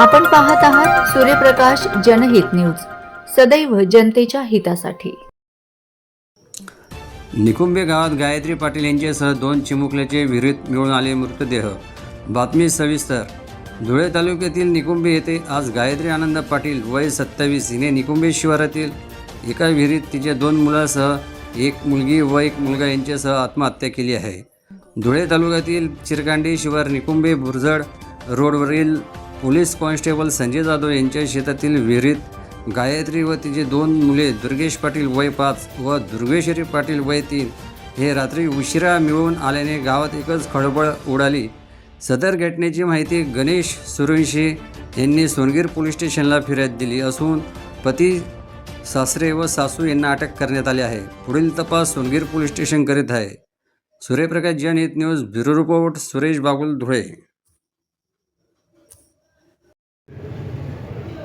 आपण पाहत आहात सूर्यप्रकाश जनहित न्यूज. सदैव जनतेच्या हितासाठी. निकुंबे गावात गायत्री पाटील यांच्यासह दोन चिमुकल्याचे विहिरीत मिळून आले मृतदेह. बातमी सविस्तर. धुळे तालुक्यातील निकुंबे येथे आज गायत्री आनंद पाटील वय सत्तावीस. हिने निकुंबे शिवारातील एका विहिरीत तिच्या दोन मुलासह एक मुलगी व एक मुलगा यांच्यासह आत्महत्या केली आहे. धुळे तालुक्यातील चिरकांडी शिवार निकुंबे बुरजड रोडवरील पोलीस कॉन्स्टेबल संजय जाधव यांच्या शेतातील विहिरीत गायत्री व तिचे दोन मुले दुर्गेश पाटील वय पाच व दुर्गेश्वरी पाटील वय तीन हे रात्री उशिरा मिळून आल्याने गावात एकच खळबळ उडाली. सदर घटनेची माहिती गणेश सुरवंशी यांनी सोनगीर पोलीस स्टेशनला फिर्याद दिली असून पती सासरे व सासू यांना अटक करण्यात आली आहे. पुढील तपास सोनगीर पोलीस स्टेशन करीत आहे. सूर्यप्रकाश जनहित news bureau report Suresh Bagul Dhule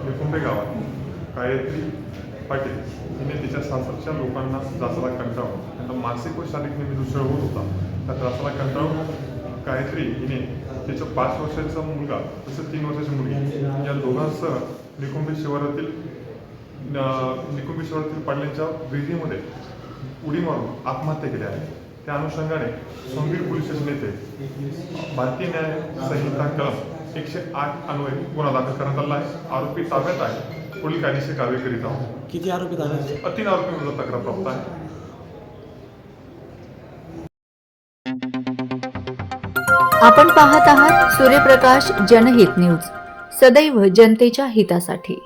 Nikumbe गावात गायत्री पाटील हिने तिच्या सासरच्या लोकांना त्रासाला कंटाळून त्यांना मानसिक व शारीरिक नेहमी दुसरं होत होता. त्या त्रासाला कंटाळून गायत्री हिने तिचा पाच वर्षाचा मुलगा तसंच तीन वर्षाची मुलगी या दोघांसह निकुंबे शिवारातील अं, निकुंबे शिवारातील पाडल्यांच्या विहिरीमध्ये उडी मारून आत्महत्या केली आहे. त्या अनुषंगाने सोनगीर पोलीस स्टेशन येथे भारतीय न्याय संहिता कलम एकशे आठ अन्वये गुन्हा दाखल करण्यात आला आहे. आरोपी ताब्यात आहे. पुढील कायदेशीर कारवाई करीत आहोत. किती आरोपी झाले तीन आरोपी विरोधात तक्रार प्राप्त आहे. आपण पाहत आहात सूर्यप्रकाश जनहित न्यूज. सदैव जनतेच्या हितासाठी.